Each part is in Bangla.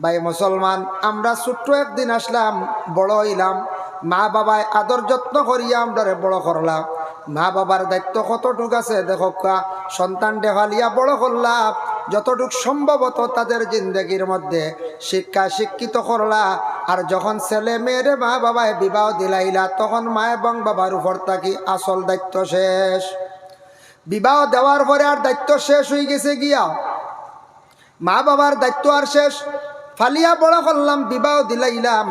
ভাই মুসলমান আমরা ছোট্ট একদিন আসলাম বড় হইলাম। মা বাবায় আদর যত্ন করিয়া আমরা বড় করলাম। মা বাবার দায়িত্ব কতটুক আছে দেখো কা, সন্তান দেখালিয়া বড় করলাম। যতটুক সম্ভবত তাদের জিন্দগির মধ্যে শিক্ষা শিক্ষিত করলা। আর যখন ছেলে মেয়েরে মা বাবায় বিবাহ দিলাইলা তখন মা এবং বাবার উপর থাকি আসল দায়িত্ব শেষ। বিবাহ দেওয়ার পরে আর দায়িত্ব শেষ হয়ে গেছে গিয়া। মা বাবার দায়িত্ব আর শেষ। ফালিয়া বড় করলাম, বিবাহ দিলাইলাম।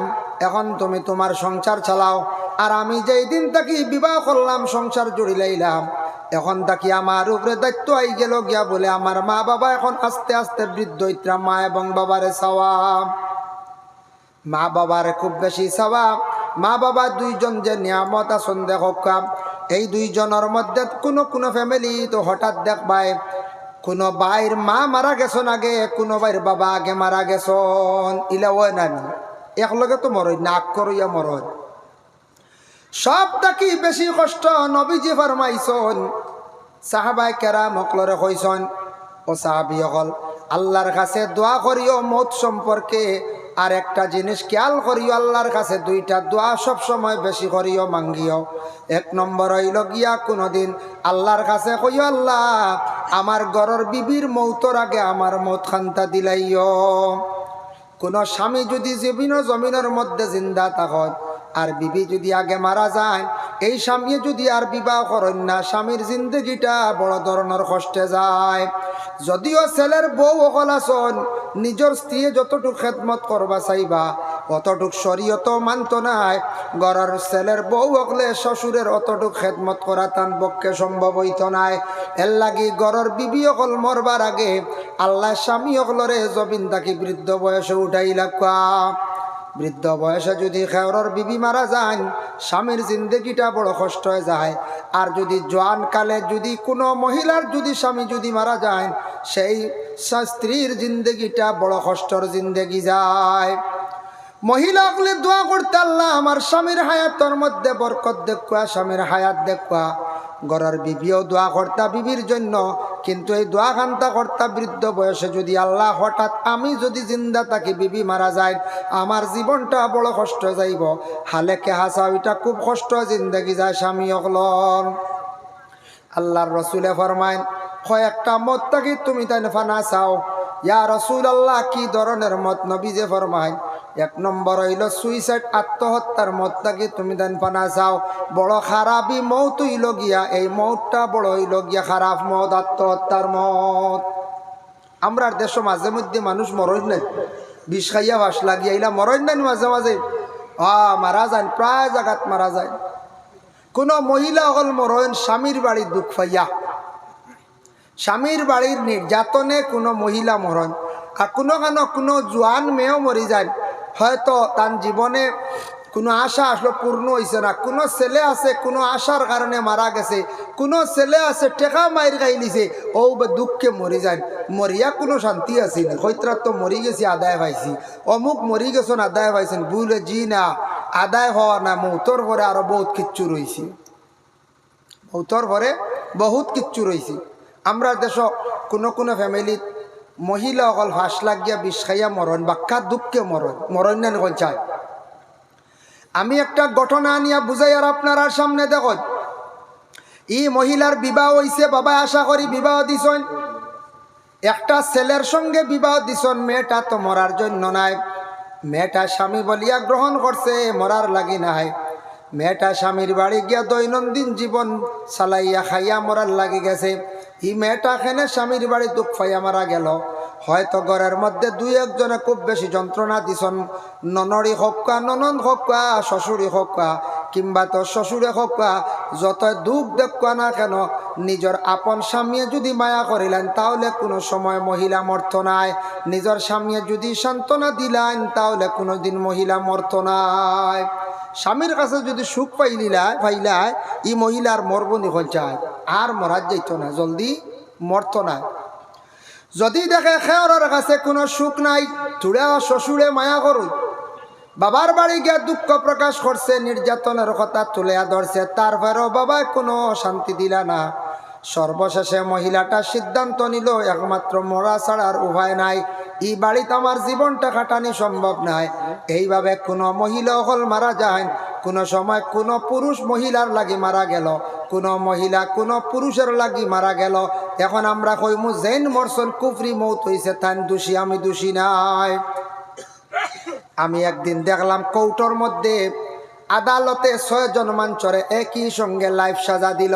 এখন তুমি তোমার সংসার চালাও। আর আমি যেই দিন তাকি বিবাহ করলাম, সংসার জুড়িলাইলাম এখন তাকি আমার উপরে দায়িত্ব আই গেল গিয়া বলে আমার মা বাবা এখন আস্তে আস্তে বৃদ্ধ, ইত্রা মা এবং বাবারে চাওয়া মা বাবার খুব বেশি চাওয়া মা বাবা দুইজন যে নিয়ামত আসন দেখা এই দুইজনের মধ্যে কোনো কোনো ফ্যামিলি তো হঠাৎ দেখবায়। কোনো বাইর মা মারা গেছন আগে, কোনো বাইর বাবা আগে মারা গেছন। ইলা ওই নামি একলগে তো মরই, নাক করইয়া মরই। সব থাকি বেশি কষ্ট নবীজি ফরমাইছন। সাহাবাই কেরা মকলরে কইছন, ও সাহাবি অকল, আল্লাহর কাছে দোয়া করিও মত সম্পর্কে আর একটা জিনিস খেয়াল করিও আল্লাহর কাছে, দুইটা দোয়া সব সময় বেশি করিও, মাঙ্গিও। এক নম্বর হইল গিয়া কোনোদিন আল্লাহর কাছে কইও, আল্লাহ, আমার গরর বিবির মৌতর আগে আমার মত খান্তা দিলাইও। কোনো স্বামী যদি জীবিন জমিনের মধ্যে জিন্দা থাকত আর বিবি যদি আগে মারা যায়, এই স্বামী যদি আর বিবাহ করেন না, স্বামীর জিন্দগিটা বড় ধরনের কষ্টে যায়। যদিও ছেলের বউ অকল আসন নিজের স্ত্রী যতটুক খেদমত করবা চাইবা, অতটুক শরীয়ত মানত নাই। গড়ার ছেলের বউ অকলে শ্বশুরের অতটুক খেদমত করা তান পক্ষে সম্ভব হইত নাই। এর লাগি গড়র বিবি অকল মরবার আগে আল্লাহ স্বামী অকলরে জবিন তাকি বৃদ্ধ বয়সে উঠাইলা কোয়া। বৃদ্ধ বয়সে যদি খেওরর বিবি মারা যান স্বামীর জিন্দগিটা বড় কষ্ট হয়ে যায়। আর যদি জোয়ান কালে যদি কোনো মহিলার যদি স্বামী যদি মারা যায়, সেই স্ত্রীর জিন্দগিটা বড় কষ্টর জিন্দগি যায়। মহিলা অকলে দোয়া করতে আল্লাহ, আমার স্বামীর হায়াতর মধ্যে বরকত দেখুয়া, স্বামীর হায়াত দেখুয়া। গড়ার বিবিও দোয়া কর্তা বিবির জন্য। কিন্তু এই দোয়া খান্তা কর্তা বৃদ্ধ বয়সে যদি আল্লাহ হঠাৎ আমি যদি জিন্দা থাকি বিবি মারা যায়, আমার জীবনটা বড় কষ্ট যাইব। হালেকে হাসা, ওইটা খুব কষ্ট, জিন্দগি যায় স্বামী অকলন। আল্লাহর রসুলে ফরমাইন কয়েকটা মত থাকি, তুমি তাই ফানা চাও। ইয়া রসুল আল্লাহ কি ধরনের মত নবীজে ফরমাইন এক নম্বর হইল সুইসাইড আত্মহত্যার মত থাকি তুমি দেন পানা চাও? বড় খারাপই মৌত হইল গিয়া, এই মৌতটা বড় হইল গিয়া খারাপ মত, আত্মহত্যার মত। আমরা দেশ মাঝে মধ্যে মানুষ মরণ নাই। বিষ খাইয়া বাস লাগিয়া ইলা মরণ নাই মাঝে মাঝে। আ, মারা যায়, প্রায় জায়গাত মারা যায়। কোনো মহিলা হল মরণ স্বামীর বাড়ি দুঃখ পাইয়া। স্বামীর বাড়ির নির্যাতনে কোনো মহিলা মরণ আর কোনো কেন কোনো জোয়ান মেয়েও মরি যায়। হয়তো তার জীবনে কোনো আশা আসলো পূর্ণ হয়েছে না। কোনো ছেলে আছে, কোনো আশার কারণে মারা গেছে। কোনো ছেলে আছে, টেকা মায়ের খাই নিছে ও বা দুঃখে মরি যায়। মরিয়া কোনো শান্তি আছে না। হয়তরা তো মরি গেছি, আদায় পাইছি। অমুক মরি গেছেন আদায় পাইছেন। বুঝলে জি না, আদায় হওয়া না। মৌতর পরে আরও বহুত কিচ্ছু রয়েছে মৌতর পরে বহুত কিচ্ছু রয়েছে আমরা দেশ, কোনো কোনো ফ্যামিলিত মহিলা অকল ফাঁস লাগিয়া বিষ খাইয়া মরণ, বাক্কা দুঃখে মরণ মরণ না নকল চায়। আমি একটা ঘটনা নিয়ে বুঝাই আর আপনার সামনে দেখো ই মহিলার বিবাহ হইছে, বাবা আশা করি বিবাহ দিছন। একটা ছেলের সঙ্গে বিবাহ দিছন, মেয়েটা তো মরার জন্য নাই। মেয়েটা স্বামী বলিয়া গ্রহণ করছে, মরার লাগি নাই। মেয়েটা স্বামীর বাড়ি গিয়া দৈনন্দিন জীবন চালাইয়া খাইয়া মরার লাগি গেছে। ই মেয়েটা খেনে স্বামীর বাড়ি দুঃখ পাইয়া মারা গেল। হয়তো ঘরের মধ্যে দুই একজনে খুব বেশি যন্ত্রণা দিছন। ননরি হকা ননন হকা শ্বশুরি হকা কিংবা তোর শ্বশুরে হকা যত দুঃখ দেখুয়া না কেন, নিজের আপন স্বামীয়ে যদি মায়া করিলেন, তাহলে কোনো সময় মহিলা মর্ত নাই। নিজের স্বামীয়ে যদি সান্ত্বনা দিলেন, তাহলে কোনোদিন মহিলা মর্ত নাই। স্বামীর কাছে যদি সুখ পাইলিলায় পাইলায় ই মহিলার মরবনি হল চায় আর মরার যাইত না, জলদি মরত না। যদি দেখে খেয়রের কাছে কোনো সুখ নাই চুড়া শ্বশুরে মায়া করুন। বাবার বাড়ি গিয়া দুঃখ প্রকাশ করছে, নির্যাতনের কথা তুলে ধরছে। তারপরেও বাবায় কোনো শান্তি দিলা না। সর্বশেষে মহিলাটা সিদ্ধান্ত নিল, একমাত্র মরা ছাড়ার উভয় নাই। এই বাড়িতে আমার জীবনটা কাটানি সম্ভব নয়। এইভাবে কোনো মহিলা হল মারা যায়, কোনো সময় কোনো পুরুষ মহিলার লাগি মারা গেল, কোনো মহিলা কোনো পুরুষের লাগি মারা গেল। এখন আমরা কইমু জেন মরসন কুফরি মৌত হইছে, তান দোষী আমি দোষী নাই। আমি একদিন দেখলাম কৌটোর মধ্যে আদালতে ছয়জন মাঞ্চরে একই সঙ্গে লাইফ সাজা দিল।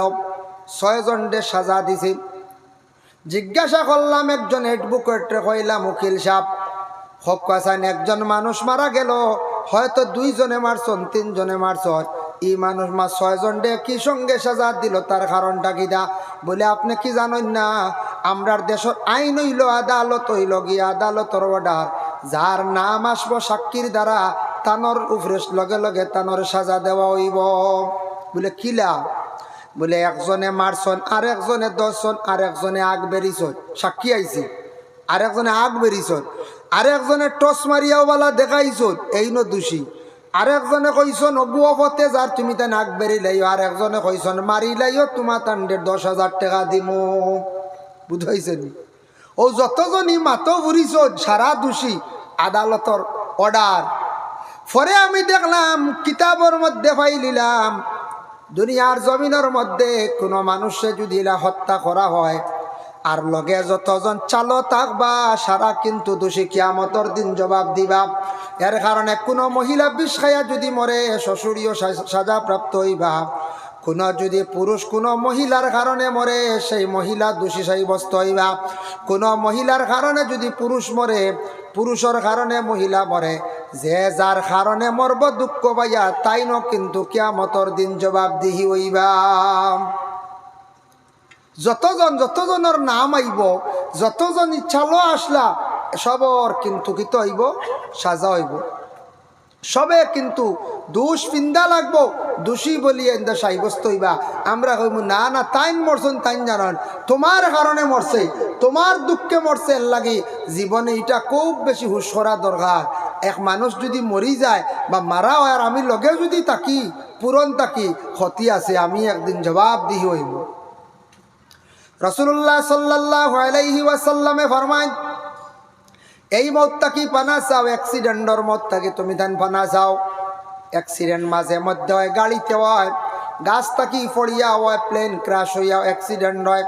ছয়জনদের সাজা দিছি। জিজ্ঞাসা করলাম, একজন এডভোকেটে কইলাম উকিল সাহ হকাসান একজন মানুষ মারা গেল। হয়তো দুইজনে মারছন, তিনজনে মারছন। ই মানুষ মা ছয়জন ডে কি সঙ্গে সাজা দিল, তার কারণটা কিদা বলে, আপনি কি জানেন না, আমরার দেশের আইন হইল আদালত, হইল গিয়া আদালতর অর্ডার। যার নাম আসব সাক্ষীর দ্বারা, তানর উপরে লগে লগে তানর সাজা দেওয়া হইব। বলে কিলা বলে, একজনে মারছন আর একজনে দশজন আর একজনে আগ বেরিছন সাক্ষী আইছি। আর একজনে আগ বেরিছন আর একজনে টস মারিয়াও বালা দেখাইছন এই ন দোষী। আর একজনে কইছন অগুয় পথে যার তুমি তাই আগ বেরি লাইও আর একজনে কইছন মারি লাইও তোমার তান্ডের দশ হাজার টাকা দিমু। বুঝাইছে নি? ও যতজনই মাতো ঘুরিছন সারা দোষী। আদালতর অর্ডার পরে আমি দেখলাম, কিতাবর মধ্যে ফাইলিলাম দুনিয়ার জমিনের মধ্যে কোনো মানুষে যদি এলা হত্যা করা হয়, আর লগে যতজন চালো থাকবা, সারা কিন্তু দোষী কিয়ামতর দিন জবাব দিবা। এর কারণে কোনো মহিলা বিষ খাইয়া যদি মরে শ্বশুরীয় সাজা প্রাপ্ত হইবা। কোনো যদি পুরুষ কোনো মহিলার কারণে মরে, সেই মহিলা দোষী সাব্যস্ত হইবা। কোনো মহিলার কারণে যদি পুরুষ মরে, পুরুষের কারণে মহিলা মরে। যে যার কারণে মরব দুঃখ পাইয়া, তাই ন কিন্তু কিয়ামতর দিন জবাব দিহি হইবা। যতজন, যতজনের নাম আইব, যতজন ইচ্ছালো আসলা, সবর কিন্তু কিত হইব, সাজা হইব। সবে কিন্তু দোষ ফিন্দা লাগবো, দোষী বলিয়ে এন্দা সাব্যস্ত হইবা। আমরা কইব না না, তাইন মরছেন, তাইন জানান। তোমার কারণে মরছে, তোমার দুঃখে মরছে এর লাগি। জীবনে এটা খুব বেশি হুশ করা দরকার। এক মানুষ যদি মরি যায় বা মারা হয়, আর আমি লগে যদি তাকি পূরণ তাকি ক্ষতি আছে, আমি একদিন জবাব দিহি হইব রসুল্লাহ সাল্লাহ আলাইহি ওয়াসাল্লামে ফরমায় এই মতটা কি পানা চাও অ্যাক্সিডেন্টর মতটা কি তুমি ধান পানা চাও অ্যাক্সিডেন্ট মাঝে মধ্যে হয় গাড়িতে হয়। গাছ থাকি ফড়িয়া হয় প্লেন ক্রাশ হইয়া অ্যাক্সিডেন্ট হয়।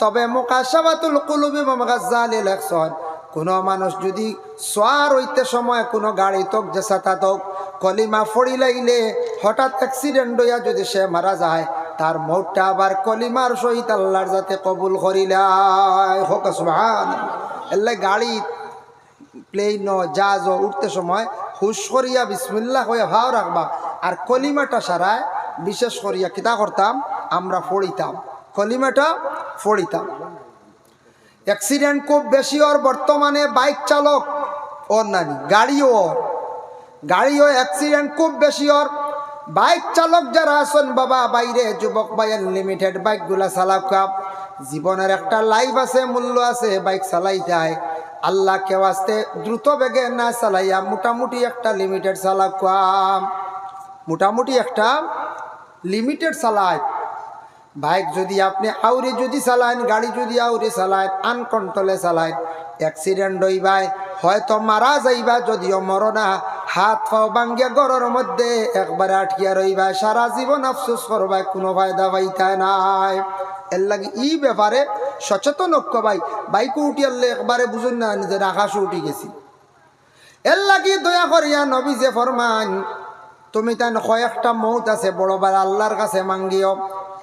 তবে মোকাশাবাতুল কুলুবি মামাগাজ্জালি লেখসন কোনো মানুষ যদি সোয়ার হইতে সময় কোনো গাড়ি তোক যে সাথা তোক কলিমা ফড়ি লাইলে হঠাৎ অ্যাক্সিডেন্ট হইয়া যদি সে মারা যায়, তার মৌটা আবার কলিমার সহিত আল্লাহর যাতে কবুল করিলাই হোক সুহান এল্লাই গাড়ি প্লেন জাহাজ উঠতে সময় হুশ করিয়া বিসমিল্লা হয়ে ভাও রাখবা। আর কলিমাটা সারায় বিশেষ করিয়া কিতা করতাম? আমরা ফড়িতাম। কলিমাটা ফড়িতাম। অ্যাক্সিডেন্ট খুব বেশি ওর বর্তমানে বাইক চালক ওর নানি, গাড়িও ওর। গাড়িও অ্যাক্সিডেন্ট খুব বেশি ওর। বাইক চালক যারা আছেন বাবা, বাইরে যুবক বাই আনলিমিটেড বাইকগুলা চালাকা। জীবনের একটা লাইফ আছে, মূল্য আছে বাইক চালাইতে হয়। আল্লাহ কেউ আসতে দ্রুত বেগে না চালাইয়া মোটামুটি একটা লিমিটেড চালাকা মোটামুটি একটা লিমিটেড চালায় বাইক যদি আপনি আউরে যদি চালান, গাড়ি যদি আউরে চালান, আনকন্ট্রোলে চালান অ্যাক্সিডেন্ট হইবাই, হয়তো মারা যাইবা, যদিও মরনা। হাত পাও বাঙ্গিয়া গড়ের মধ্যে একবারে আটকিয়া রইবা। সারা জীবন আফসোস করবাই, কোনো ফায়দা পাইতা নাই। এর লাগে ই ব্যাপারে সচেতন ঐক্য ভাই বাইকও উঠি আনলে একবারে বুঝুন না, নিজের আকাশও উঠি গেছি। এর লাগি দয়া করিয়া নবী যে ফরমান তুমি তাই কয়েকটা মৌত আছে বড়বার আল্লাহর কাছে মাঙ্গিও।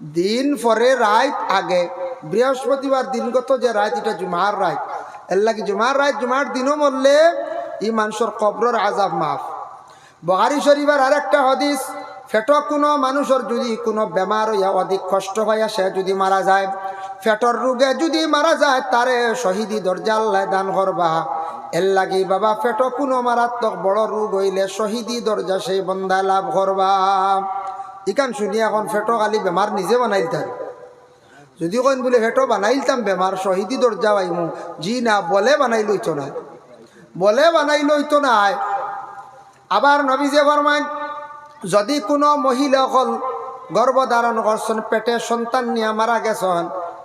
দিন পরে রাত আগে, বৃহস্পতিবার দিনগত যে রাত, এটা জুমার রাত। এর লাগে জুমার রাত, জুমার দিনও মরলে ই মানুষের কবরের আজাব মাফ। বহারি শরীফের আরেকটা হদিস ফেটক কোনো মানুষের যদি কোনো বেমার হইয়া অধিক কষ্ট হইয়া সে যদি মারা যায়, ফেটর রোগে যদি মারা যায়, তারে শহীদি দরজা আল্লাহ দান করবা। এর লাগি বাবা পেটো কোনো মারাত্মক বড় রোগ হইলে শহীদি দরজা সেই বন্দা লাভ করবা। ইকান শুনি এখন ফেটো খালি বেমার নিজে বানাইতাম যদি কইন বলে ফেটো বানাইলতাম বেমার শহীদি দরজা পাইমু। জি না, বলে বানাই লইতো না বলে বানাই লইতো নাই। আবার নবীজে ফরমাইন যদি কোনো মহিলা হল গর্ভধারণ করছেন পেটে সন্তান নিয়ে মারা গেছেন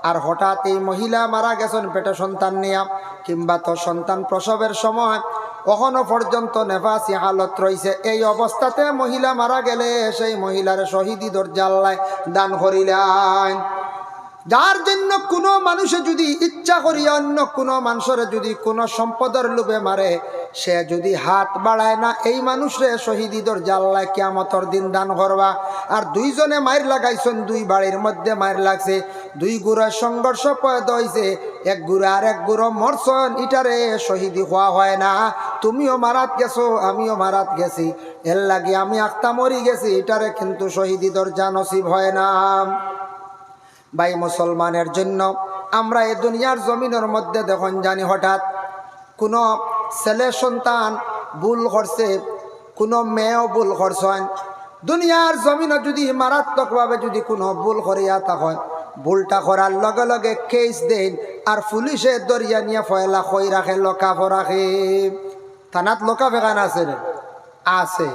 আর হঠাৎ এই মহিলা মারা গেছেন পেটে সন্তান নিয়া কিংবা তো সন্তান প্রসবের সময় কখনো পর্যন্ত নেফাসি হালত রয়েছে এই অবস্থাতে মহিলা মারা গেলে সেই মহিলার শহীদি দরজাল্লায় দান করিলেন। যার জন্য কোনো মানুষে যদি ইচ্ছা করি অন্য কোনো মানুষের যদি কোনো সম্পদের লোভে মারে, সে যদি হাত বাড়ায় না, এই মানুষরে শহীদিদর জাল্লায় কেমতর দিন দান করবা। আর দুইজনে মায়ের লাগাইছেন, দুই বাড়ির মধ্যে মায়ের লাগছে। দুই গুড়ার সংঘর্ষ পয়দা হয়েছে এক গুড়া আর এক গুড়ো মরছন ইটারে শহীদি হওয়া হয় না। তুমিও মারাত গেছো, আমিও মারাত গেছি। এর লাগে আমি আক্তা মরি গেছি এটারে কিন্তু শহীদি দরজা নসিব হয় না। ভাই মুসলমানের জন্য। আমরা এই দুনিয়ার জমিনের মধ্যে দেখুন জানি হঠাৎ কোনো ছেলে সন্তান ভুল করছে, কোনো মেয়েও ভুল করছেন দুনিয়ার জমিনে যদি মারাত্মকভাবে যদি কোনো ভুল করিয়া তখন ভুলটা করার লগে লগে কেস দেন আর পুলিশে দরিয়া নিয়ে ফয়লা কই রাখে লকাফ রাখে থানাত লোকা বেগান আছে রে। আছে।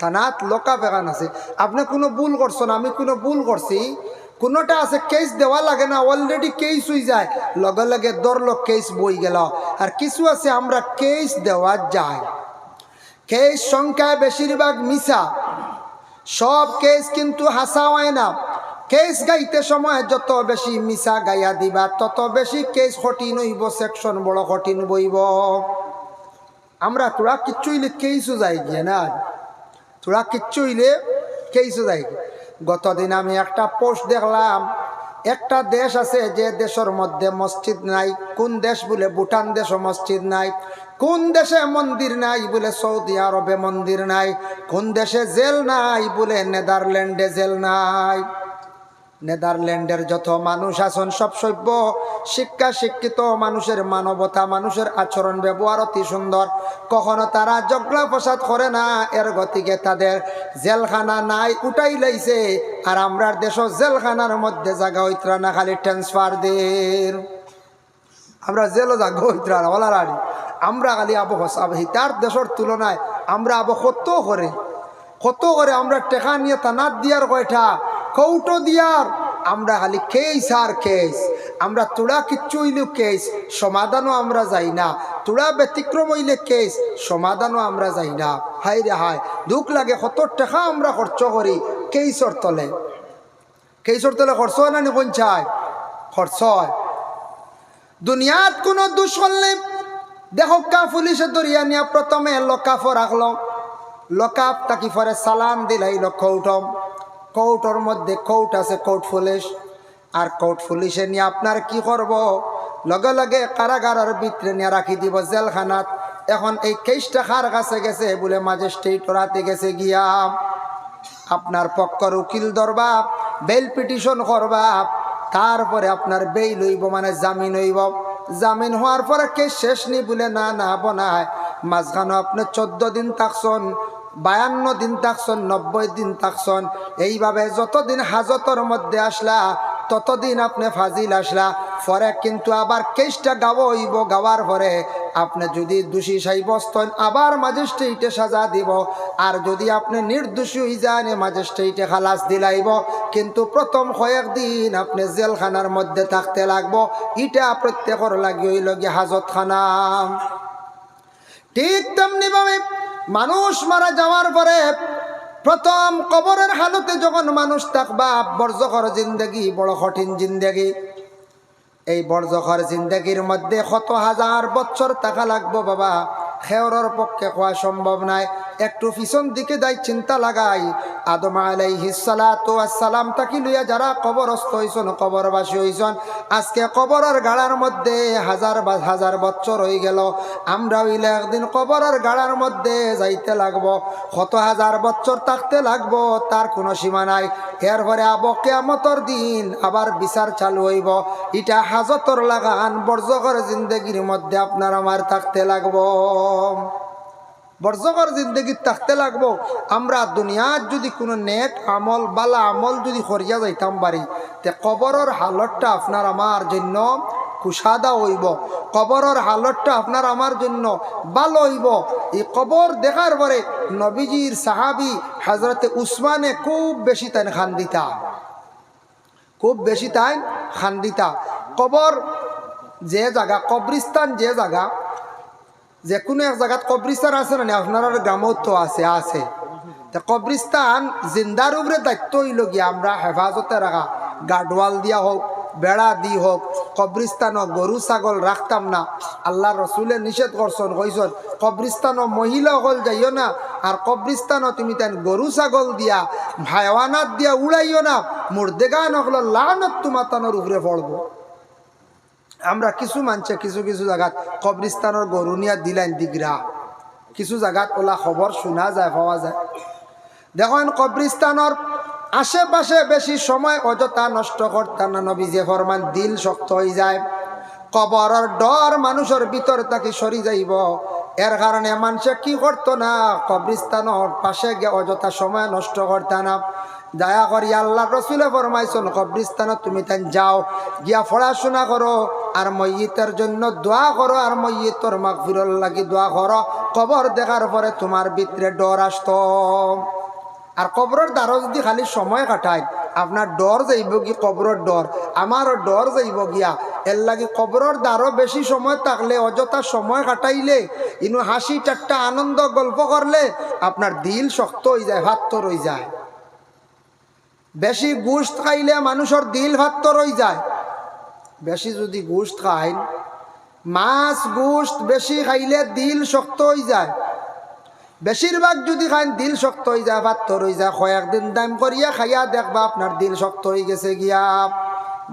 থানাত লোকা বেগান আছে। আপনি কোনো ভুল করছেন, আমি কোনো ভুল করছি কোনোটা আছে কেস দেওয়া লাগে না অলরেডি কেস হয়ে যায়। লগে লগে ধরলো কেস বই গেল। আর কিছু আছে, আমরা কেস দেওয়া যায়। কেস সংখ্যায় বেশিরভাগ মিশা সব কেস কিন্তু হাসা হয় না। কেস গাইতে সময় যত বেশি মিশা গাইয়া দিবা, তত বেশি কেস কঠিন হইব সেকশন বড় কঠিন বইব। আমরা তোরা কিচ্ছু হইলে কেসও যাই গিয়ে না। তোরা কিচ্ছু হইলে কেসও যাই গিয়ে। গতদিন আমি একটা পোস্ট দেখলাম। একটা দেশ আছে যে দেশের মধ্যে মসজিদ নাই। কোন দেশ বলে ভুটান দেশে মসজিদ নাই? কোন দেশে মন্দির নাই বলে সৌদি আরবে মন্দির নাই? কোন দেশে জেল নাই বলে নেদারল্যান্ডে জেল নাই? নেদারল্যান্ডের যত মানুষ আছেন, সব সভ্য শিক্ষা শিক্ষিত মানুষের মানবতা, মানুষের আচরণ, ব্যবহার অতি সুন্দর। কখনো তারা জগলা প্রসাদ করে না, এর গতিকে তাদের জেলখানা নাই উঠাই লাইছে, আর আমরার দেশ জেলখানার মধ্যে জায়গা হইতরা না, খালি ট্রান্সফার দের। আমরা জেলও জাগো হইতরা না ওলারাড়ি আমরা খালি আবো হসাব তার দেশের তুলনায় আমরা আবো কত করে। কত করে আমরা টেকা নিয়ে তানাত দিয়ার কয়টা কৌটো দিয়ার। আমরা খালি কেস আর কেস আমরা তোড়া কিচ্ছু হইলেও কেস সমাধানও আমরা যাই না। তোড়া ব্যতিক্রম হইলে কেস সমাধানও আমরা যাই না। হাই রে হাই দুঃখ লাগে কত টাকা আমরা খরচ করি কেসর তলে। কেসর তলে খরচ হয় না নি কোন চাই খরচ দুনিয়াত কোনো দুষ করলে দেখো কা পুলিশে দরিয়া নিয়ে প্রথমে লকাফ রাখল লকাপ তাকি পরে সালাম দিলাই কৌটোর মধ্যে কৌট আছে, কৌট পুলিশ আর কৌট পুলিশে নিয়ে আপনার কি করব? লগে লগে কারাগারের ভিতরে নিয়ে রাখি দিব জেলখানাত। এখন এই কেসটা কার কাছে গেছে বলে ম্যাজিস্ট্রেট রাতে গেছে গিয়া আপনার পক্ষর উকিল ধরবা বেল পিটিশন করবা, তারপরে আপনার বেইল হইব মানে জামিন হইব। জামিন হওয়ার পরে কেস শেষ নি বলে না না বনায়। মাঝখানে আপনি চোদ্দ দিন থাকছন বায়ান্ন দিন থাকছন, নব্বই দিন থাকছন, এইভাবে যতদিন হাজতর মধ্যে আসলা, ততদিন আপনি ফাজিল আসলা। পরে কিন্তু আবার কেসটা গাবো হইব, গাওয়ার পরে আপনি যদি দোষী সাব্যস্তন আবার ম্যাজিস্ট্রেটে সাজা দিব। আর যদি আপনি নির্দোষী হয়ে যান ম্যাজিস্ট্রেটে খালাস দিলাইব। কিন্তু প্রথম কয়েকদিন আপনি জেলখানার মধ্যে থাকতে লাগবো। ইটা প্রত্যেকর লাগি হইল গিয়ে হাজতখানা। ঠিক তেমনি ভাবে মানুষ মারা যাওয়ার পরে প্রথম কবরের হালতে যখন মানুষ থাকবা বর্জকর জিন্দগি, বড় কঠিন জিন্দগি। এই বর্জকর জিন্দগির মধ্যে শত হাজার বছর টাকা লাগবো বাবা? খেওরর পক্ষে খোয়া সম্ভব নাই। একটু পিছন দিকে যাই চিন্তা লাগাই। আদম আলাইহিস সালাতু ওয়াস সালাম তাকি লইয়া যারা কবরস্থ হইছন কবরবাসী হইছন আজকে কবরের গাড়ার মধ্যে হাজার বা হাজার বছর হয়ে গেল। আমরা হইলে একদিন কবরের গাড়ার মধ্যে যাইতে লাগবো। কত হাজার বছর থাকতে লাগবো, তার কোনো সীমা নাই। এরপরে আব কেয়ামতর দিন আবার বিচার চালু হইব। এটা হাজতর লাগান বর্জকর জিন্দগির মধ্যে আপনার আমার থাকতে লাগবো। বর্জকর জিন্দগি থাকতে লাগবো। আমরা দুনিয়ার যদি কোনো নেক আমল, বালা আমল যদি করিয়া যাইতাম পারি তে কবরের হালতটা আপনার আমার জন্য কুসাদা হইব। কবরের হালতটা আপনার আমার জন্য ভালো হইব। এই কবর দেখার পরে নবীজির সাহাবি হজরতে উসমানে খুব বেশি তাই খান্দিতা। খুব বেশি তাই খান্দিতা। কবর যে জায়গা কবরিস্তান যে জায়গা যে কোনো এক জায়গাত কবরিস্তান আছে না আপনার গ্রামত তো আছে আছে। তা কবরিস্তান জিন্দার উপরে দায়িত্ব হইল গিয়া আমরা হেফাজতে রাখা। গার্ডওয়াল দিয়া হোক বেড়া দি হোক কবরিস্তানও গরু ছাগল রাখতাম না। আল্লাহ রসুলে নিষেধ করছন কইসন কবরিস্তানও মহিলা হল যাইও না আর কবরিস্তানও তুমি তেন গরু ছাগল দিয়া ভাইওয়ানাত দিয়া উড়াইও না। মুর্দেগান হলো লানত তোমাতানোর উপরে পড়ব আমরা কিছু মানছে, কিছু কিছু জায়গাত কবরিস্তানের গরুনিয়া দিলাইন দিগরা কিছু জায়গাত ওলা খবর শোনা যায় পাওয়া যায়। দেখেন কবরিস্তানের আশেপাশে বেশি সময় অযথা নষ্ট করতাম না নবী যে ফরমান দিল শক্ত হয়ে যায়। কবরের ডর মানুষের ভিতর তাকে সরি যাইব। এর কারণে মানুষে কি করতো না? কবরিস্তান পাশে গিয়ে অযথা সময় নষ্ট করতাম না। দয়া করি আল্লাহ রসুলে ফরমাইছন কবরিস্তান তুমি তাই যাও, গিয়া পড়াশোনা করো, আর মയ്যিতের জন্য দোয়া করো, আর মയ്যিতর মাগফিরল লাগি দোয়া করো। কবর দেখার পরে তোমার ভিতরে ডর আসতো। আর কবরের দ্বারা যদি খালি সময় কাটায়, আপনার ডর যাইব কি কবরের ডর? আমারও ডর যাইব গিয়া, এর লাগি কবরের দ্বারও বেশি সময় থাকলে, অযথা সময় কাটাইলে, ইনু হাসি টাট্টা আনন্দ গল্প করলে, আপনার দিল শক্ত হয়ে যায়, ভাত রয়ে যায়। বেশি গোস্ত খাইলে মানুষের দিল ভাত রয়ে যায়। বেশি যদি গোস্ত খায়, মাছ গোস্ত বেশি খাইলে দিল শক্ত হয়ে যায়। বেশিরভাগ যদি খান দিল শক্ত হয়ে যায়, পাত্তর হয়ে যায় কয়েকদিন দাম করিয়া খাইয়া দেখবা আপনার দিল শক্ত হয়ে গেছে গিয়া।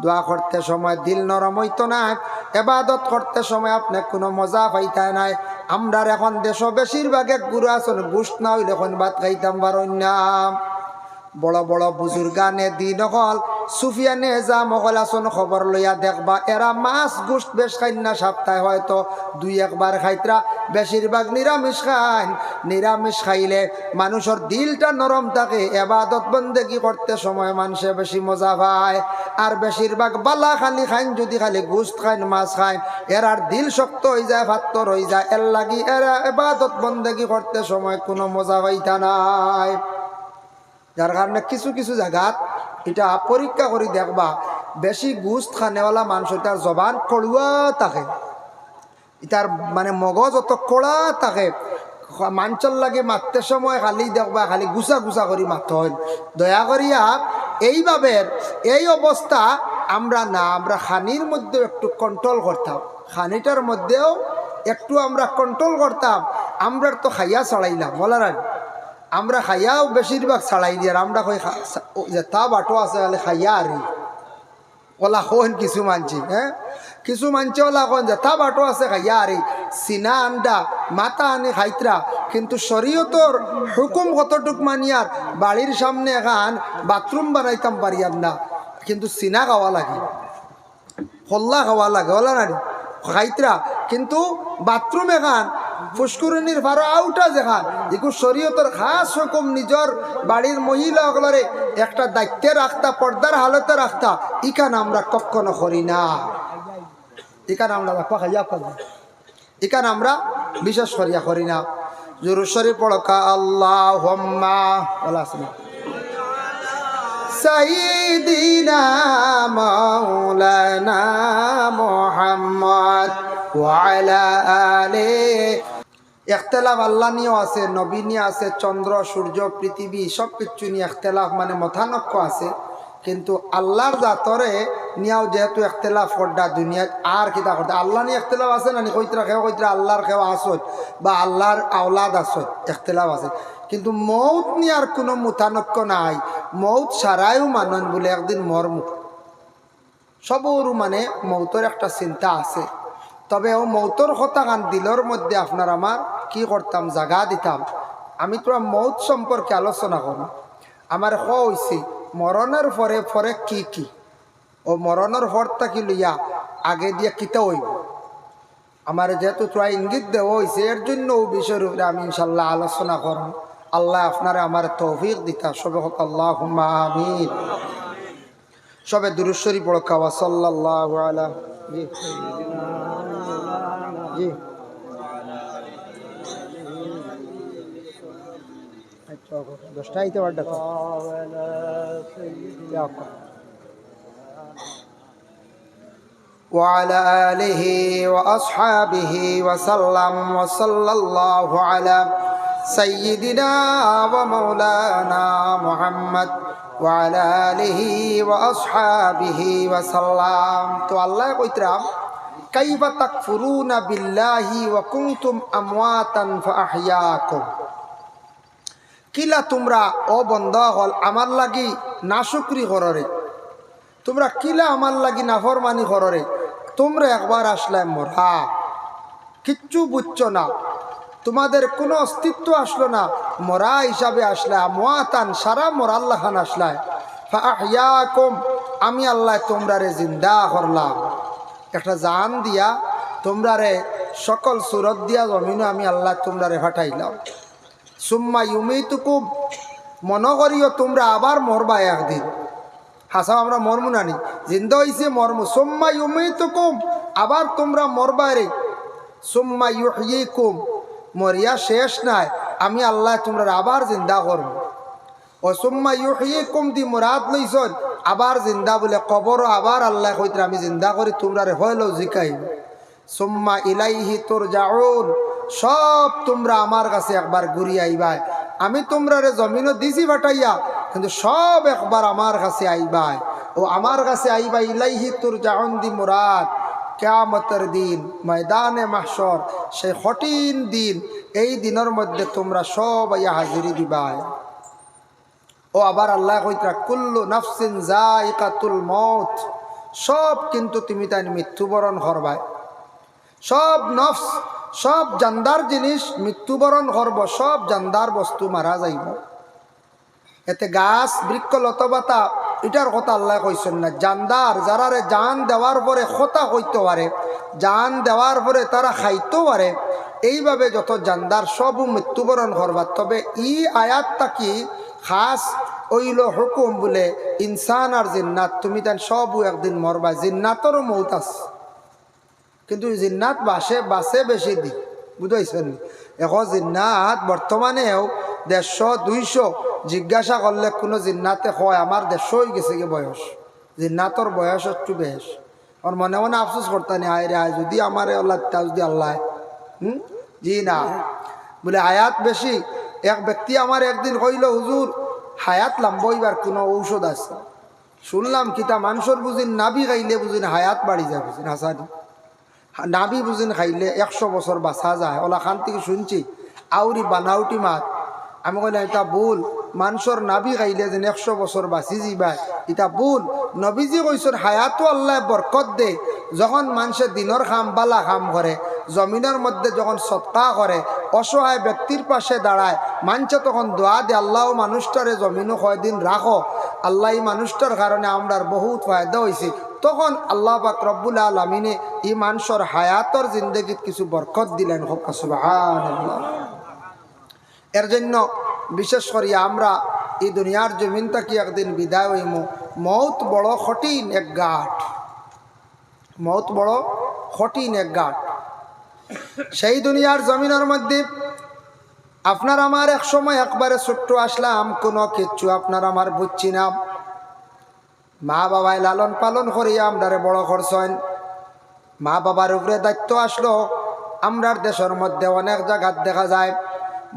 দোয়া করতে সময় দিল নরম হইতো না। এবাদত করতে সময় আপনি কোনো মজা পাইতায় নাই। আমরা এখন দেশ বেশিরভাগে গুরু আসন গুষ্ট না হইলে এখন ভাত খাইতাম বার না। বড় বড় বুজুর্গানে দিন হল সুফিয়ানে যা মহল আসন খবর লইয়া দেখবা, এরা মাছ গোষ্ঠ বেশ খাইন না সপ্তাহে হয়তো দুই একবার খাইতরা। বেশিরভাগ নিরামিষ খাইন। নিরামিষ খাইলে মানুষের দিলটা নরম থাকে, এবাদত বন্দেগি করতে সময় মানুষে বেশি মজা পায়। আর বেশিরভাগ বালা খালি খাইন, যদি খালি গোস্ত খাইন, মাছ খাইন, এরার দিল শক্ত হয়ে যায় ভাত্তর হয়ে যায়। এর লাগি এরা এবাদত বন্দেগি করতে সময় কোনো মজা পাইতা নাই। যার কারণে কিছু কিছু জায়গাত এটা পরীক্ষা করে দেখবা, বেশি গুস্ত খানেওয়ালা মানুষ তার জবান কড়ুয়া থাকে। তার মানে মগজ অত কড়া থাকে। মাঞ্চল লাগে মারতে সময় খালি দেখবা, খালি গুছা গুছা করে মারতে হয়। দয়া করিয়া এইভাবে এই অবস্থা আমরা না, আমরা খানির মধ্যেও একটু কন্ট্রোল করতাম। খানিটার মধ্যেও একটু আমরা কন্ট্রোল করতাম। আমরা তো খাইয়া চড়াইলাম বলার আগে আমরা খাইয়াও বেশিরভাগ ছাড়াই দিয়ে আমরা কই যে তা বাটো আছে খালি খাইয়া আর ওলা হন কিছু মানছি হ্যাঁ কিছু মানছে ওলা কন যে তা বাটো আছে খাইয়া আর সিনা আন্ডা, মাথা আনি খাইতরা, কিন্তু শরীয়তর হুকুম কতটুক মানিয়ার বাড়ির সামনে এখান বাথরুম বানাইতাম পারিয়ার না, কিন্তু সিনা খাওয়া লাগে। হল্লা খাওয়া লাগে, ওলা না খাইতরা, কিন্তু বাথরুম এখান ফুসকুরনির ভারো আউটা যেখান এগুলো শরীয়তর খাস হুকুম নিজর বাড়ির মহিলাগুলোরে একটা দায়িত্বে রাখতা পর্দার হালতে রাখতা ইখান আমরা কখনো করি না ইখান আমরা রাখা খাইয়া পাবো ইখান আমরা বিশেষ করিয়া করি না জরুর শরীফ পড়কা আল্লাহ হোম্মা বলা আছে না سيدنا مولانا محمد وعلى آله এখতেলাফ আল্লাহ নিয়েও আছে, নবী নিয়ে আছে, চন্দ্র, সূর্য, পৃথিবী সব কিছু নিয়ে এখতেলাফ মানে মথানক্য আছে। কিন্তু আল্লাহর জাতরে নিয়াও যেহেতু একতলাফ করডা দুনিয়াত আর কিতা করতে আল্লাহ নিয়ে একতলাফ আছে না কইতরা খেও, কইতরা আল্লাহর খেও আসত বা আল্লাহর আওলাদ আসত একতলাফ আছে। কিন্তু মৌত নিয়ার কোনো মুতানক্য নাই। মৌত সারাইও মানন বলে একদিন মরমুখ সবর মানে মৌতর একটা চিন্তা আছে। তবে ও মৌতর কথা গান দিলর মধ্যে আপনার আমার কি করতাম, জাগা দিতাম। আমি তোরা মৌত সম্পর্কে আলোচনা করব আমার হ হয়েছে মরণের পরে পরে কি কি? ও মরণের পরটা কি লইয়া আগে দিয়ে কিতে হইব? আমার যেহেতু তোরা ইঙ্গিত দেওয়া হয়েছে এর জন্য ও বিষয়ের উপরে আমি ইনশাল্লাহ আলোচনা করব আল্লাহ আপনারে আমার তৌফিক দিতা। সবে হোক আল্লাহ আমিন। সবে দুরুশ্বরী পড়ো খাওয়া সাল্লাহ জি। জি। وعلى آله وأصحابه وسلم وصلى الله على سيدنا ومولانا محمد وعلى آله وأصحابه وسلم. تو الله قيترام كيف تكفرون بالله وكنتم أمواتا فأحياكم؟ কিলা তোমরা ও বন্ধ হল আমার লাগি নাশুকরি কররে তোমরা কিলা আমার লাগি নাফরমানি কররে তোমরা একবার আসলে মরা। কিচ্ছু বুঝছ না। তোমাদের কোনো অস্তিত্ব আসলো না। মরা হিসাবে আসলে মোয়াতান সারা মরাল্লাহ খান আসলায় কম আমি আল্লাহ তোমরা রে জিন্দা করলাম। একটা জান দিয়া তোমরা রে সকল সুরত দিয়া জমিনও আমি আল্লাহ তোমরা রে ফাটাইলাম। সুম্মা ইউমি তুকুম মনে করিও তোমরা আবার মরবা একদিন। হাসা আমরা মরমু নানি জিন্দা হইছে মরমু। সোম্মা ইউমি তুকুম আবার তোমরা মরবা রে। সোম্মা ইউহিকুম, মরিয়া শেষ নাই। আমি আল্লাহ তোমরা আবার জিন্দা করব ও সোম্মা ইউহিকুম, দি মুরাদ লইছন, আবার জিন্দা বলে কবর আবার আল্লাহ কইতে আমি জিন্দা করি, তোমরা রে হইল জিকাই সোম্মা ইলাইহি তোর যাউন সব তোমরা আমার কাছে একবার ঘুরি আইবাই। আমি তোমরা রে জমিনও দিছি ফাটাইয়া কিন্তু সব একবার আমার কাছে আইবাই। ও আমার কাছে আইবা ইলাইহি তোর জাহন দি মুরাদ। কেয়ামতের দিন, ময়দানে মাসর সেই কঠিন দিন, এই দিনের মধ্যে তোমরা সব আইয়া হাজিরি দিবাই। ও আবার আল্লাহ কইতরা কুল্লু নাফসিন জাইকাতুল মত সব কিন্তু তুমি তাই মৃত্যুবরণ করবাই। সব নফস সব জান্দার জিনিস মৃত্যুবরণ করব, সব জান্দার বস্তু মারা যাইব। এতে গাছ, বৃক্ষ লতবাতা এটার কথা আল্লাহ কইছেন না। জানদার যারারে জান দেওয়ার পরে খতা হইতে পারে, জান দেওয়ার পরে তারা খাইতেও পারে, এইভাবে যত জানদার সব মৃত্যুবরণ করবার। তবে ই আয়াতটা কি? খাস ওইল হুকুম বলে, ইনসান আর জিন্নাত, তুমি তান সবও একদিন মরবা, জিন্নাতরও মৌত আছে। কিন্তু জিন্নাত বাসে বাসে বেশি দিন, বুঝাইছেন? এখন জিন্নাত বর্তমানেও দেড়শো, দুইশো জিজ্ঞাসা করলে কোনো জিন্নাতে হয়, আমার দেড়শো হয়ে গেছে কি বয়স? জিন্নাতর বয়স একটু বেশ। আমার মনে মনে আফসোস করতানি আয় রে, আয়, যদি আমার আল্লাহ যদি আল্লাহ হুম? জি না। বলে আয়াত বেশি, এক ব্যক্তি আমার একদিন কইল, হুজুর, হায়াত লাম্বইবার কোনো ঔষধ আছে শুনলাম, কিতা মানুষের বুঝিন নাবি খাইলে বুঝিন, হায়াত বাড়ি যায় বুঝিন, হাসানি। নাবি বুঝিন খাইলে একশো বছর বাঁচা যায়। ওলা খান থেকে শুনছি আউরি বানাউটি মাত। আমি কইলাম এটা ভুল। মানুষের নাবি খাইলে যেন একশো বছর বাঁচি যাবাই এটা ভুল। নবীজি কইসন হায়াতো আল্লাহ বরকত দে। যখন মানুষের দিনের খাম, বালা খাম করে জমিনের মধ্যে যখন সৎকা করে অসহায় ব্যক্তির পাশে দাঁড়ায়। মানুষে তখন দোয়া দে আল্লাহ মানুষটারে জমিনও কয়দিন রাখো আল্লাহ মানুষটার কারণে আমরার বহুত ফায়দা হয়েছে তখন আল্লাহ পাক রব্বুল আলমিনে এই মানুষের হায়াতর জিন্দগিত কিছু বরকত দিলেন। এর জন্য বিশেষ করি আমরা এই দুনিয়ার জমিন থাকি একদিন বিদায় হইম। মৌত বড় কঠিন এক গাঠ। মৌত বড় কঠিন এক গাঠ। সেই দুনিয়ার জমিনের মধ্যে আপনার আমার এক সময় একবারে ছোট্ট আসলাম, কোনো কিচ্ছু আপনার আমার বুঝছি না। মা বাবায় লালন পালন করিয়া আমরারে বড় করছেন। মা বাবার উপরে দায়িত্ব আসলো। আমরার দেশের মধ্যে অনেক জায়গাত দেখা যায়।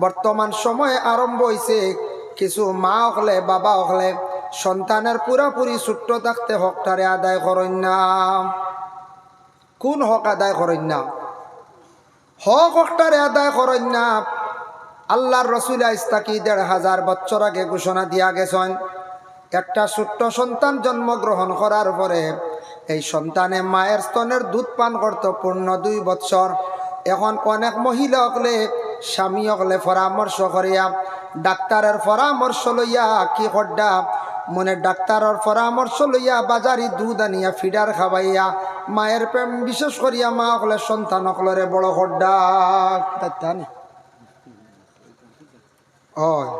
বর্তমান সময়ে আরম্ভ হয়েছে কিছু মা হলে বাবা হলে সন্তানের পুরাপুরি ছোট্ট থাকতে হকটারে আদায় করেন না। কোন হক আদায় করেন না? হক হকটারে আদায় করেন না। আল্লাহর রসুল ইস্তাকি দেড় হাজার বছর আগে ঘোষণা দিয়া গেছেন একটা ছোট্ট সন্তান জন্মগ্রহণ করার পরে এই সন্তানে মায়ের স্তনের দুধ পান করত পূর্ণ দুই বৎসর। এখন অনেক মহিলা হকলে স্বামী হকলে পরামর্শ করিয়া ডাক্তারের পরামর্শ লইয়া কি হড্ডা মনে ডাক্তারের পরামর্শ লইয়া বাজারি দুধ আনিয়া ফিডার খাবাইয়া মায়ের প্রেম বিশেষ করিয়া মা হকলে সন্তান হকলরে বড় হড্ডা হয়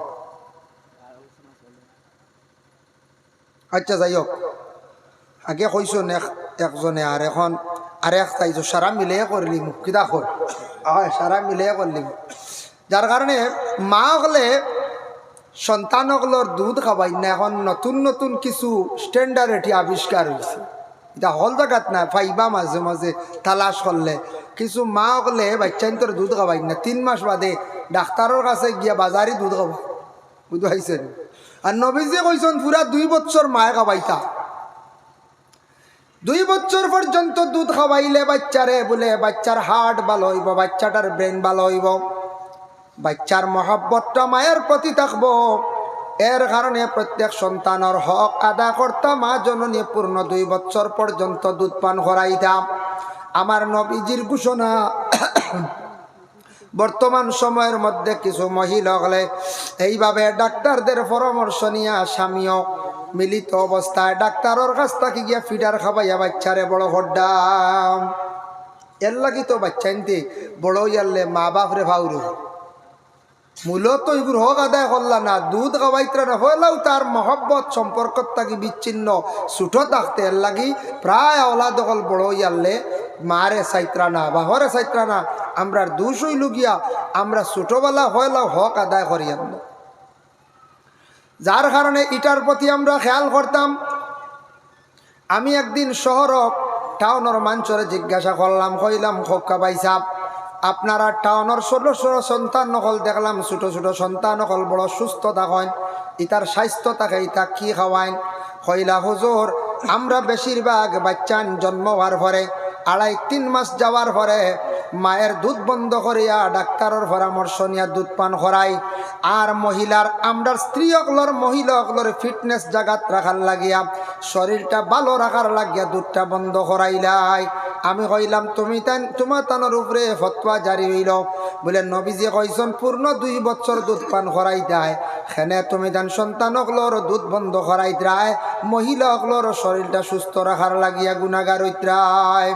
আচ্ছা যাই হোক। আগে কইছো এক একজনে আর এখন আর এক চাইছো সারা মিলে করলিম কিতা কর হয় সারা মিলে করলিম যার কারণে মা হলে সন্তান হকলর দুধ খাবাই না এখন নতুন নতুন কিছু স্ট্যান্ডার্ড এটি আবিষ্কার হয়েছে এটা হল জায়গাত না পাইবা মাঝে মাঝে তালাশ করলে কিছু মা হকলে বাচ্চাইন তোর দুধ খাবাই না তিন মাস বাদে ডাক্তারের কাছে গিয়া বাজারি দুধ খাবা। বুঝতে পাইছেন আর নবীজি কইছেন, পুরা দুই বছর মায়ে খাবাইতা দুই বছর পর্যন্ত দুধ খাওয়াইলে বাচ্চারে বলে, বাচ্চার হার্ট ভালো হইব, বাচ্চাটার ব্রেন ভালো হইব। বাচ্চার মহাব্বতটা মায়ের প্রতি থাকব। এর কারণে প্রত্যেক সন্তানের হক আদা করতাম মা জননী পূর্ণ দুই বছর পর্যন্ত দুধ পান করাইতাম। আমার নবীজির ঘোষণা বর্তমান সময়ের মধ্যে কিছু মহিলা হলে এইভাবে ডাক্তারদের পরামর্শ নিয়ে স্বামীও মিলিত অবস্থায় ডাক্তারের কাছ থেকে গিয়া ফিডার খাবাইয়া বাচ্চারে বড় হড্ডাম এর লাগি তো বাচ্চা আনতে বড় ইয়ারলে মা বাপরে ভাউরু। মূলত এগুলো হক আদায় করলা না, দুধ খাওয়াইতে না হলেও তার মহব্বত সম্পর্ক থাকি বিচ্ছিন্ন ছুটো থাকতে এর লাগি প্রায় ওলা দখল বড় ইয়ারলে মারে সাইত্রা না বাহরে সাইত্রা না আমরা দুষ হইল আমরা ছোটবেলা হইলেও হক আদায় করিয়াম না যার কারণে এটার প্রতি আমরা খেয়াল করতাম। আমি একদিন শহর টাউনের মাঞ্চরে জিজ্ঞাসা করলাম, কইলাম, খোকা বাইসাব আপনারা টাউনের ষোলো ষোলো সন্তান নকল দেখলাম, ছোটো ছোটো সন্তান নকল, বড় সুস্থ থাকেন, ইতার স্বাস্থ্য থাকে, ইতা কি খাওয়াইন? কইলা, হুজুর, আমরা বেশিরভাগ বাচ্চান জন্ম হওয়ার পরে আড়াই তিন মাস যাওয়ার পরে মায়ের দুধ বন্ধ করিয়া ডাক্তারের পরামর্শ নিয়ে দুধ পান করাই। আর মহিলার, আমরা স্ত্রী অকলর, মহিলা অকলর ফিটনেস জাগাত রাখার লাগিয়া, শরীরটা ভালো রাখার লাগিয়া দুধটা বন্ধ করাইলাই। আমি কইলাম, তুমি তান তোমার তানোর উপরে ফতোয়া জারি হইল। বলে, নবীজি কইসন পূর্ণ দুই বছর দুধ পান করাই দেয়। সেনে তুমি তান সন্তান অকলর দুধ বন্ধ করাই দ্রায় মহিলা অকলর শরীরটা সুস্থ রাখার লাগিয়া গুণাগার হইত্রায়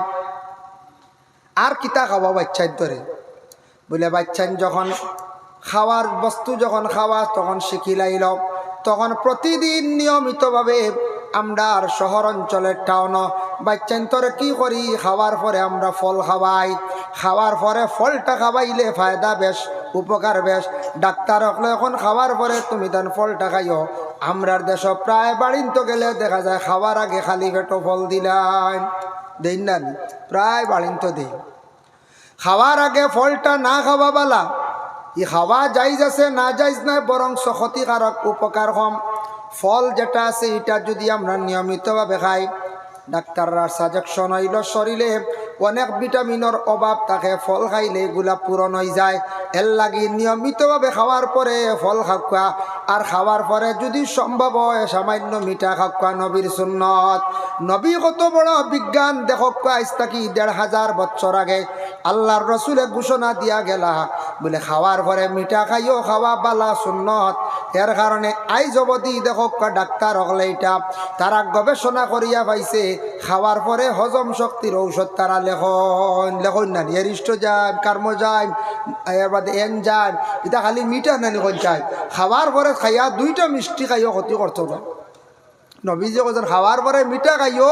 আর কিতা খাওয়া বাচ্চার ধরে? বলে বাচ্চান যখন খাওয়ার বস্তু যখন খাওয়া, তখন শিখিলাইল তখন প্রতিদিন নিয়মিতভাবে আমরা আর শহর অঞ্চলের টাউন বাচ্চান তোরে কি করি? খাওয়ার পরে আমরা ফল খাওয়াই। খাওয়ার পরে ফলটা খাওয়াইলে ফায়দা বেশ, উপকার বেশ। ডাক্তার হকলে এখন খাওয়ার পরে তুমি তান ফলটা খাইও। আমরার দেশ প্রায় বাড়িতে গেলে দেখা যায়, খাওয়ার আগে খালি পেটো ফল দিলাম দেন না প্রায় প্রায় বাড়িতে দেই। খাওয়ার আগে ফলটা না খাওয়া বালা, ই খাওয়া যাইজ আছে, না যাইজ নাই বরং ক্ষতিকারক উপকার হম। ফল যেটা আছে, এটা যদি আমরা নিয়মিতভাবে খাই ডাক্তাররা সাজেকশন হইল শরীরে। অনেক ভিটামিনের অভাব থাকে ফল খাইলে এগুলা পূরণ হয়ে যায়। এর লাগি নিয়মিতভাবে খাওয়ার পরে ফল খাওয়া আর খাওয়ার পরে যদি সম্ভব হয়, সামান্য মিঠা খাওয়া নবীর সুন্নত। নবী কত বড় বিজ্ঞান, দেখক আজ থাকি দেড় হাজার বছর আগে। আল্লাহর রসুলে ঘোষণা দিয়া গেলা, বলে খাওয়ার পরে মিঠা খাইও খাওয়া বালা সুন্নত। এর কারণে আইজ অবধি দেখক ডাক্তার হকলে এটা তারা গবেষণা করিয়া পাইছে খাওয়ার পরে হজম শক্তির ঔষধ তারা লেখন লেখন না এরিষ্ট যায় কার্ম যায় এর বাদে এন যায় এটা খালি মিঠা না লিখন যায় খাওয়ার পরে খাইয়া দুইটা মিষ্টি খাইও ক্ষতি করতো না। নবীজি কৈছেন খাওয়ার পরে মিঠা খাইও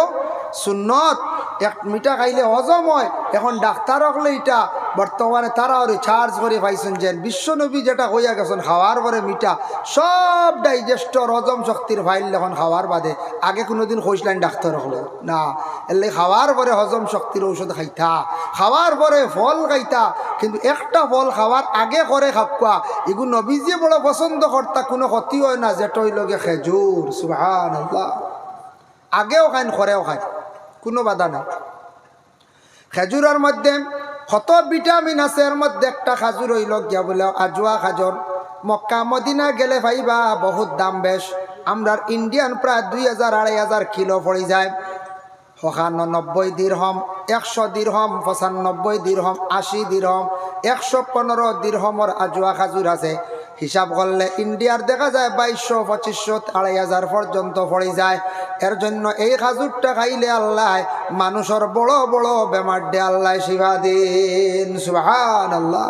সুন্নত। এক মিঠা খাইলে হজম হয়। এখন ডাক্তার হকলে এটা বর্তমানে তারাও রিচার্জ করে পাইছেন যে বিশ্বনবী যেটা হইয়া গেছেন, খাওয়ার পরে মিঠা। সব ডাইজেস্টর হজম শক্তির ফাইল এখন খাওয়ার বাদে। আগে কোনোদিন কইসলেন ডাক্তার হকলে না। এলে খাওয়ার পরে হজম শক্তির ঔষধ খাইতা। খাওয়ার পরে ফল খাইতা। কিন্তু একটা ফল খাওয়ার আগে করে খাপকা এগুলো নবীজি বড় পছন্দ কর্তা, কোনো ক্ষতি হয় না। যেটা হইল গে খেজুর। সুহান আগেও খাইন করেও খায় কোনো বাধা নাই। খেজুরের মধ্যে কত ভিটামিন আছে, এর মধ্যে একটা খাজুর হইল গিয়া বলে, আজুয়া খাজর, মক্কা, মদিনা গেলে ভাইবা, বহুত দাম বেশ। আমরার ইন্ডিয়ান প্রায় দুই হাজার, আড়াই হাজার কিলো পড়ে যায়। নব্বই দিরহম, একশো দিরহম, পঁচানব্বই দিরহম, আশি দিরহম, একশো পনেরো দিরহমর আজুয়া খাজুর আছে। হিসাব করলে ইন্ডিয়ার দেখা যায় বাইশশো, পঁচিশশো, আড়াই হাজার পর্যন্ত পড়ে যায়। এর জন্য এই খাজুরটা খাইলে আল্লাহ মানুষের বড় বড় বেমার দেয় আল্লাহ শিবা দিন। সুহান আল্লাহ